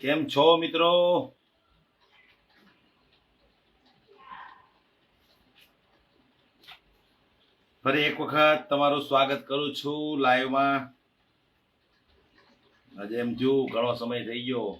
કેમ છો મિત્રો? ફરી એક વખત તમારું સ્વાગત કરું છું લાઈવમાં. આજે એમ જો ઘણો સમય થઈ ગયો.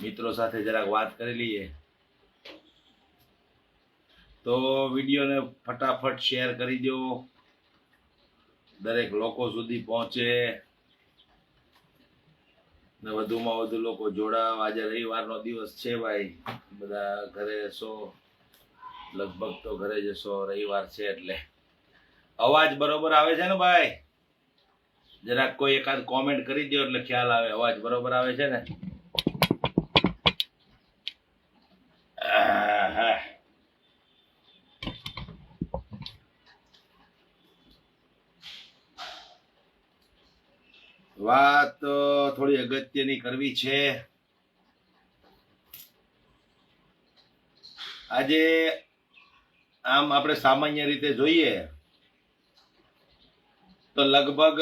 મિત્રો સાથે જરાક વાત કરી લઈએ. તો વિડીયોને ફટાફટ શેર કરી દો દરેક લોકો સુધી પહોંચે. ને વધુમાં વધુ લોકો જોડાવ. આજે રવિવારનો દિવસ છે ભાઈ. બધા ઘરે જશો લગભગ તો ઘરે જશો રવિવાર છે એટલે. અવાજ બરોબર આવે છે ને ભાઈ? જરાક કોઈ એકાદ કોમેન્ટ કરી દો એટલે ખ્યાલ આવે. અવાજ બરોબર આવે છે ને? વાત થોડી અગત્યની કરવી છે. આજે આમ આપણે સામાન્ય રીતે જોઈએ તો લગભગ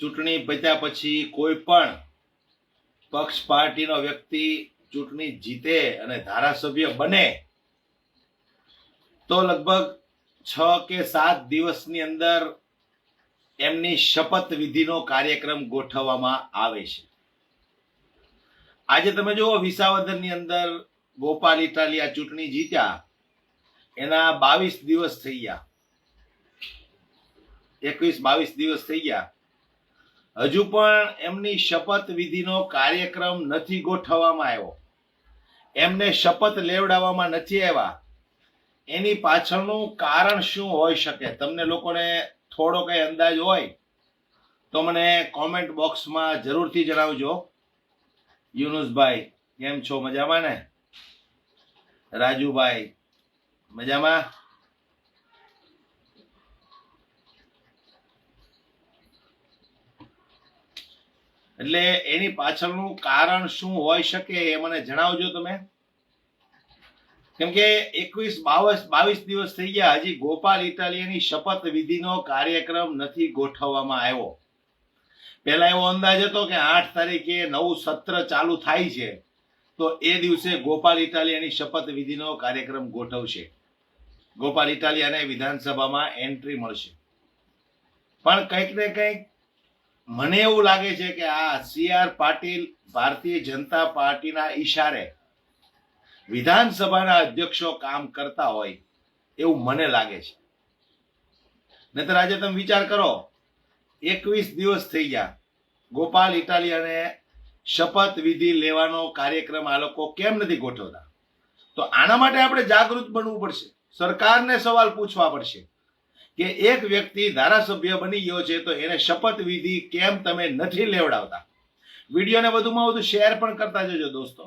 ચૂંટણી પત્યા પછી કોઈ પણ પક્ષ પાર્ટીનો વ્યક્તિ ચૂંટણી જીતે અને ધારાસભ્ય બને, તો લગભગ છ કે સાત દિવસની અંદર એમની શપથ વિધિનો કાર્યક્રમ ગોઠવવામાં આવે છે. આજે તમે જુઓ, વિસાવદરની અંદર ગોપાલ ઇટાલિયા ચૂંટણી જીત્યા. એના બાવીસ દિવસ થઈ ગયા. એકવીસ બાવીસ દિવસ થઈ ગયા. હજુ પણ એમની શપથ વિધિનો કાર્યક્રમ નથી ગોઠવવામાં આવ્યો. એમને શપથ લેવડાવવામાં નથી આવ્યા. એની પાછળનું કારણ શું હોઈ શકે? તમને લોકોને થોડો કંઈ અંદાજ હોય, તો મને કોમેન્ટ બોક્સમાં જરૂરથી જણાવજો. યુનુસભાઈ, કેમ છો? મજામાં ને? રાજુભાઈ, મજામાં? એટલે એની પાછળનું કારણ શું હોઈ શકે એ મને જણાવજો તમે. કેમ કે એકવીસ, બાવીસ બાવીસ દિવસ થઈ ગયા. હજી ગોપાલ ઇટાલિયાની શપથ વિધિનો કાર્યક્રમ નથી ગોઠવવામાં આવ્યો. પહેલા એવો અંદાજ હતો કે આઠ તારીખે નવું સત્ર ચાલુ થાય છે. તો એ દિવસે ગોપાલ ઇટાલિયાની શપથ વિધિનો કાર્યક્રમ ગોઠવશે. ગોપાલ ઇટાલિયાને વિધાનસભામાં એન્ટ્રી મળશે. પણ કંઈક ને કંઈક મને એવું લાગે છે કે આ સી આર પાટીલ, ભારતીય જનતા પાર્ટીના ઈશારે વિધાનસભાના અધ્યક્ષો કામ કરતા હોય, એવું મને લાગે છે. નહીતર આજે તમે વિચાર કરો, એકવીસ દિવસ થઈ ગયા. ગોપાલ ઇટાલિયાને શપથ વિધિ લેવાનો કાર્યક્રમ આ લોકો કેમ નથી ગોઠવતા? તો આના માટે આપણે જાગૃત બનવું પડશે. સરકારને સવાલ પૂછવા પડશે કે એક વ્યક્તિ ધારાસભ્ય બની ગયો છે તો એને શપથ વિધિ કેમ તમે નથી લેવડાવતા? વિડીયોને વધુમાં વધુ શેર પણ કરતા જજો દોસ્તો.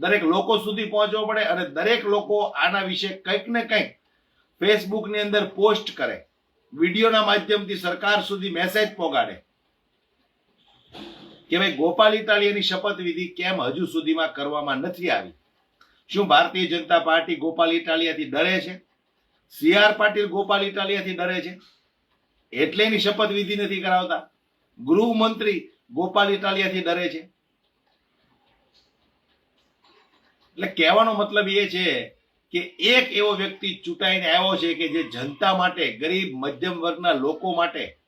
દરેક લોકો સુધી પહોંચવો પડે અને દરેક લોકો આના વિશે કંઈક ને કંઈક ફેસબુકની અંદર પોસ્ટ કરે. વિડીયોના માધ્યમથી સરકાર સુધી મેસેજ પહોંચાડે કે ભાઈ ગોપાલ ઇટાલિયાની શપથવિધિ કેમ હજુ સુધીમાં કરવામાં નથી આવી? શું ભારતીય જનતા પાર્ટી ગોપાલ ઇટાલિયાથી ડરે છે? સી આર પાટીલ ગોપાલ ઇટાલિયાથી ડરે છે? એટલે એની શપથવિધિ નથી કરાવતા? ગૃહમંત્રી ગોપાલ ઇટાલિયાથી ડરે છે? એટલે કહેવાનો મતલબ એ છે કે એક એવો વ્યક્તિ ચૂંટાઈને આવ્યો છે કે જે જનતા માટે, ગરીબ, મધ્યમ વર્ગના લોકો માટે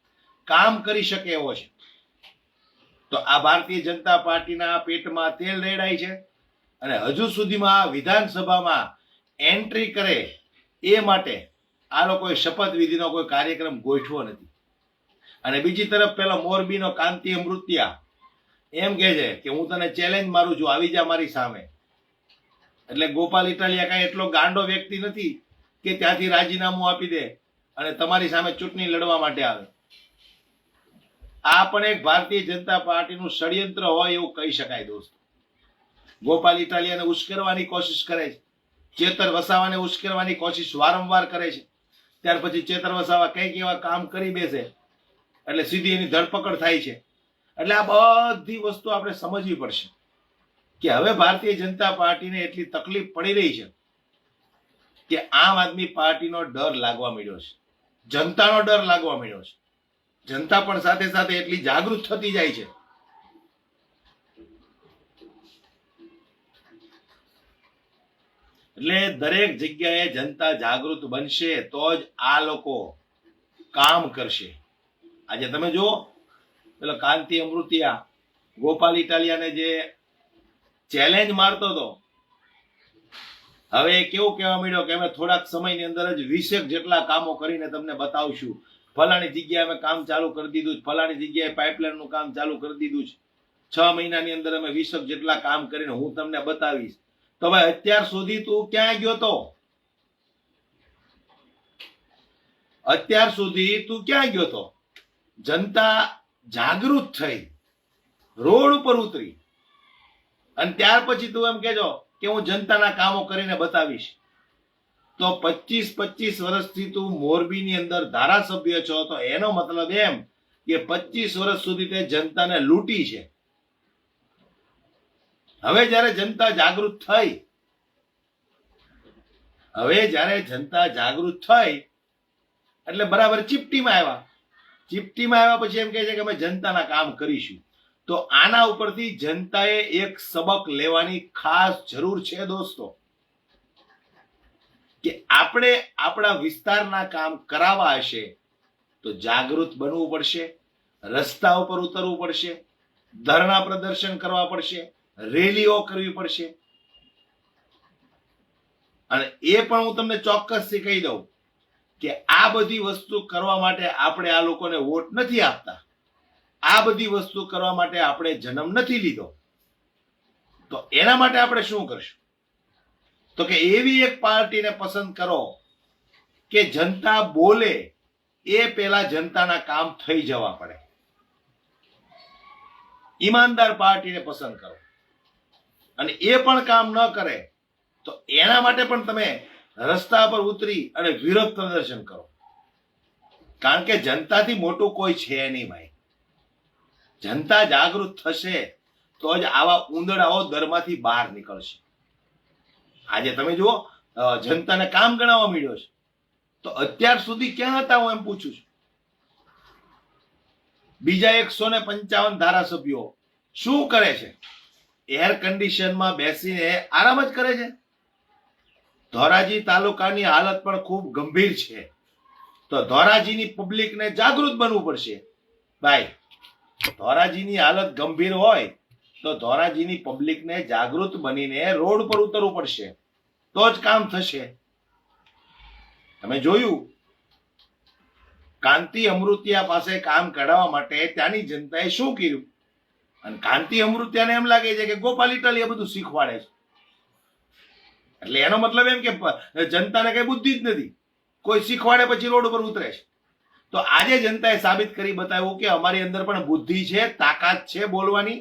કામ કરી શકે એવો છે. તો આ ભારતીય જનતા પાર્ટીના પેટમાં તેલ રેડાય છે અને હજુ સુધીમાં વિધાનસભામાં એન્ટ્રી કરે એ માટે આ લોકોએ શપથ વિધિનો કોઈ કાર્યક્રમ ગોઠવો નથી. અને બીજી તરફ પેલો મોરબીનો કાંતિ અમૃત્યા એમ કહે છે કે હું તને ચેલેન્જ મારું છું, આવી જા મારી સામે. એટલે ગોપાલ ઇટાલિયા કાંઈ એટલો ગાંડો વ્યક્તિ નથી કે ત્યાંથી રાજીનામું આપી દે અને તમારી સામે ચૂંટણી લડવા માટે આવે. આ પણ એક ભારતીય જનતા પાર્ટીનું ષડયંત્ર હોય એવું કહી શકાય દોસ્તો. ગોપાલ ઇટાલિયાને ઉશ્કેરવાની કોશિશ કરે છે. ચેતર વસાવાને ઉશ્કેરવાની કોશિશ વારંવાર કરે છે. ત્યાર પછી ચેતર વસાવા કંઈક એવા કામ કરી બેસે. એટલે સીધી એની ધરપકડ થાય છે. એટલે આ બધી વસ્તુ આપણે સમજવી પડશે. કે હવે ભારતીય જનતા પાર્ટીને એટલી તકલીફ પડી રહી છે કે આમ આદમી પાર્ટીનો ડર લાગવા મળ્યો છે. જનતાનો ડર લાગવા મળ્યો છે. જનતા પણ સાથે સાથે એટલી જાગૃત થતી જાય છે. એટલે દરેક જગ્યાએ જનતા જાગૃત બનશે તો જ આ લોકો કામ કરશે. આજે તમે જુઓ, પેલો કાંતિ અમૃતિયા ગોપાલ ઇટાલિયાને જે ચેલેન્જ મારતો હતો હવે કેવું કહેવા માંડ્યો કે અમે થોડાક સમયની અંદર જ વીસેક જેટલા કામો કરીને તમને બતાવશું. ફલાણી જગ્યાએ અમે કામ ચાલુ કરી દીધું છે. ફલાણી જગ્યાએ પાઇપલાઇનનું કામ ચાલુ કરી દીધું છે. છ મહિનાની અંદર અમે વીસેક જેટલા કામ કરીને હું તમને બતાવીશ. તો ભાઈ અત્યાર સુધી તું ક્યાં ગયો તો? અત્યાર સુધી તું ક્યાં ગયો તો? જનતા જાગૃત થઈ. રોડ ઉપર ઉતરી. અને ત્યાર પછી તું એમ કેજો કે હું જનતાના કામો કરીને બતાવીશ. તો પચીસ પચીસ વર્ષથી તું મોરબીની અંદર ધારાસભ્ય છો, તો એનો મતલબ એમ કે પચીસ વર્ષ સુધી તે જનતાને લૂંટી છે. હવે જ્યારે જનતા જાગૃત થઈ, હવે જ્યારે જનતા જાગૃત થઈ, એટલે બરાબર ચીપટીમાં આવ્યા. ચીપટીમાં આવ્યા પછી એમ કહે છે કે અમે જનતાના કામ કરીશું. તો આના ઉપરથી જનતાએ એક સબક લેવાની ખાસ જરૂર છે દોસ્તો. કે આપણે આપણા વિસ્તારના કામ કરાવવા હશે તો જાગૃત બનવું પડશે, રસ્તા ઉપર ઉતરવું પડશે, ધરણા પ્રદર્શન કરવા પડશે, રેલીઓ કરવી પડશે. અને એ પણ હું તમને ચોક્કસથી કહી દઉં કે આ બધી વસ્તુ કરવા માટે આપણે આ લોકોને વોટ નથી આપતા. આ બધી વસ્તુ કરવા માટે આપણે જન્મ નથી લીધો. તો એના માટે આપણે શું કરશું? તો કે એવી એક પાર્ટીને પસંદ કરો કે જનતા બોલે એ પેલા જનતાના કામ થઈ જવા પડે. ઈમાનદાર પાર્ટીને પસંદ કરો. અને એ પણ કામ ન કરે તો એના માટે પણ તમે રસ્તા પર ઉતરી અને વિરોધ પ્રદર્શન કરો. કારણ કે જનતાથી મોટું કોઈ છે નહીં, ભાઈ. જનતા જાગૃત થશે તો જ આવા ઉંદડાઓ દરમાંથી બહાર નીકળશે. આજે તમે જુઓ જનતાને કામ ગણાવવા મળ્યો છે. તો અત્યાર સુધી ક્યાં હતા હું એમ પૂછું છું. બીજા એકસો ને પંચાવન ધારાસભ્યો શું કરે છે? એર કન્ડિશનમાં બેસીને આરામ જ કરે છે? ધોરાજી તાલુકાની હાલત પણ ખૂબ ગંભીર છે. તો ધોરાજીની પબ્લિકને જાગૃત બનવું પડશે. ભાઈ ધોરાજીની હાલત ગંભીર હોય તો ધોરાજીની પબ્લિકને જાગૃત બનીને રોડ પર ઉતરવું પડશે. તો જ કામ થશે. તમે જોયું? કાંતિ અમૃતિયા પાસે કામ કઢાવવા માટે ત્યાંની જનતાએ શું કર્યું? અને કાંતિ અમૃતિયાને એમ લાગે છે કે ગોપાલ એ બધું શીખવાડે છે. એટલે એનો મતલબ એમ કે જનતાને કઈ બુદ્ધિ જ નથી. કોઈ શીખવાડે પછી રોડ ઉપર ઉતરે છે. તો આજે જનતાએ સાબિત કરી બતાવ્યું કે અમારી અંદર પણ બુદ્ધિ છે, તાકાત છે બોલવાની.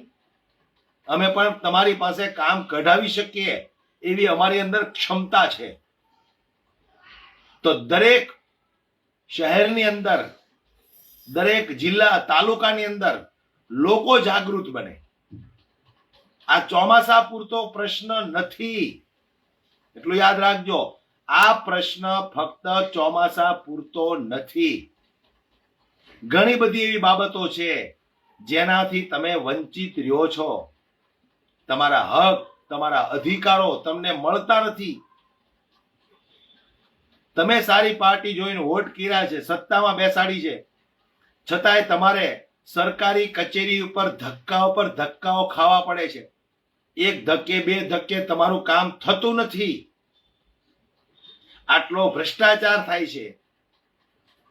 અમે પણ તમારી પાસે કામ કઢાવી શકીએ એવી અમારી અંદર ક્ષમતા છે. તો દરેક શહેરની અંદર, દરેક જિલ્લા તાલુકાની અંદર લોકો જાગૃત બને. આ ચોમાસા પૂરતો પ્રશ્ન નથી. એટલું યાદ રાખજો, આ પ્રશ્ન ફક્ત ચોમાસા પૂરતો નથી. ઘણી બધી એવી બાબતો છે જેનાથી તમે વંચિત રહ્યો છો. તમારા હક, તમારા અધિકારો તમને મળતા નથી. તમે સારી પાર્ટી જોઈને વોટ કર્યા છે, સત્તામાં બેસાડી છે. છતાંય તમારે સરકારી કચેરી ઉપર ધક્કા ઉપર ધક્કાઓ ખાવા પડે છે. એક ધક્કે, બે ધક્કે તમારું કામ થતું નથી. આટલો ભ્રષ્ટાચાર થાય છે.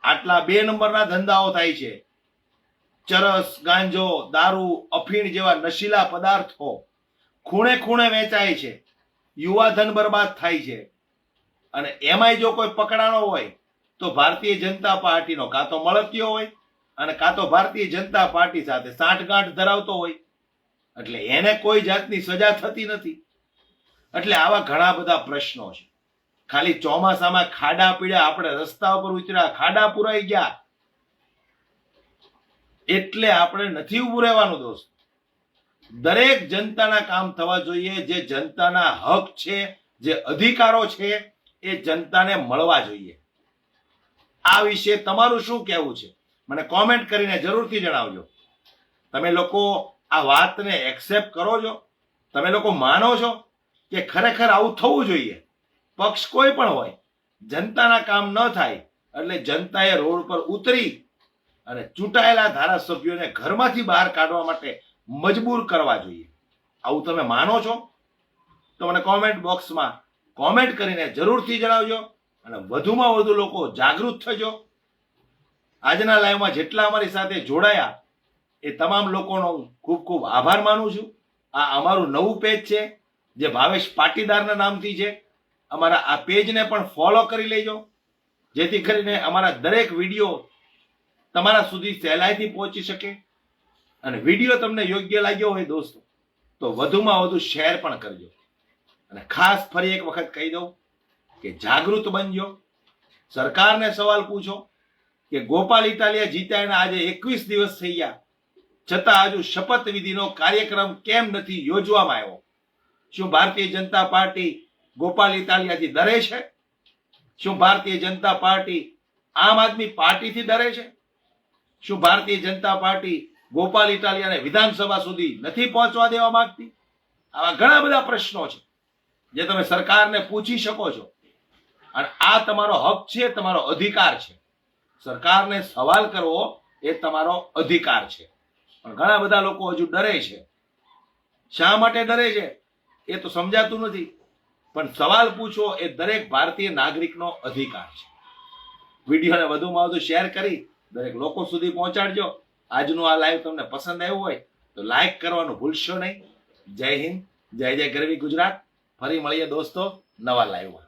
આટલા બે નંબરના ધંધાઓ થાય છે. ચરસ, ગાંજો, દારૂ, અફીણ જેવા નશીલા પદાર્થો ખૂણે ખૂણે વેચાય છે. યુવા ધન બરબાદ થાય છે. અને એમાંય જો કોઈ પકડાણો હોય, તો ભારતીય જનતા પાર્ટીનો કાં તો મળતિયો હોય અને કાં તો ભારતીય જનતા પાર્ટી સાથે સાંઠગાંઠ ધરાવતો હોય. એટલે એને કોઈ જાતની સજા થતી નથી. એટલે આવા ઘણા બધા પ્રશ્નો છે. ખાલી ચોમાસામાં ખાડા પીડ્યા, આપણે રસ્તા ઉપર ઉતર્યા, ખાડા પુરાઈ ગયા. એટલે આપણે નથી ઉભું રહેવાનું, દોસ્ત. દરેક જનતાના કામ થવા જોઈએ, જે જનતાના હક છે, જે અધિકારો છે, એ જનતાને મળવા જોઈએ. આ વિશે તમારું શું કહેવું છે? મને કોમેન્ટ કરીને જરૂરથી જણાવજો. તમે લોકો આ વાતને એક્સેપ્ટ કરો છો? તમે લોકો માનો છો કે ખરેખર આવું થવું જોઈએ? પક્ષ કોઈ પણ હોય, જનતાના કામ ન થાય, એટલે જનતાએ રોડ પર ઉતરી અને ચૂંટાયેલા ધારાસભ્યોને ઘરમાંથી બહાર કાઢવા માટે મજબૂર કરવા જોઈએ. આવું તમે માનો છો? તો મને કોમેન્ટ બોક્સમાં કોમેન્ટ કરીને જરૂરથી જણાવજો અને વધુમાં વધુ લોકો જાગૃત થજો. આજના લાઈવમાં જેટલા અમારી સાથે જોડાયા, એ તમામ લોકોનો હું ખૂબ ખૂબ આભાર માનું છું. આ અમારું નવું પેજ છે, જે ભાવેશ પાટીદારના નામથી છે. અમારા આ પેજને પણ ફોલો કરી લેજો. જેથી કરીને અમારા દરેક વીડિયો તમારા સુધી સહેલાઈથી પહોંચી શકે અને વીડિયો તમને યોગ્ય લાગ્યો હોય દોસ્તો, તો વધુમાં વધુ શેર પણ કરજો. અને ખાસ ફરી એક વખત કહી દઉં કે જાગૃત બનજો. સરકારને સવાલ પૂછો કે ગોપાલ ઇટાલિયા જીત્યા એના આજે એકવીસ દિવસ થઈ ગયા, છતાં હજુ શપથવિધિનો કાર્યક્રમ કેમ નથી યોજવામાં આવ્યો? શું ભારતીય જનતા પાર્ટી ગોપાલ ઇટાલિયાથી ડરે છે? શું ભારતીય જનતા પાર્ટી આમ આદમી પાર્ટીથી ડરે છે? શું ભારતીય જનતા પાર્ટી ગોપાલ ઇટાલિયાને વિધાનસભા સુધી નથી પહોંચવા દેવા માંગતી? આવા ઘણા બધા પ્રશ્નો છે, જે તમે સરકારને પૂછી શકો છો. અને આ તમારો હક છે, તમારો અધિકાર છે. સરકારને સવાલ કરવો એ તમારો અધિકાર છે. પણ ઘણા બધા લોકો હજુ ડરે છે. શા માટે ડરે છે? એ તો સમજાતું નથી. પણ સવાલ પૂછવો એ દરેક ભારતીય નાગરિકનો અધિકાર છે. વિડીયોને વધુમાં વધુ શેર કરી દરેક લોકો સુધી પહોંચાડજો. આજનું આ લાઈવ તમને પસંદ આવ્યું હોય તો લાઈક કરવાનું ભૂલશો નહીં. જય હિન્દ, જય જય ગરવી ગુજરાત. ફરી મળીએ દોસ્તો, નવા લાઈવમાં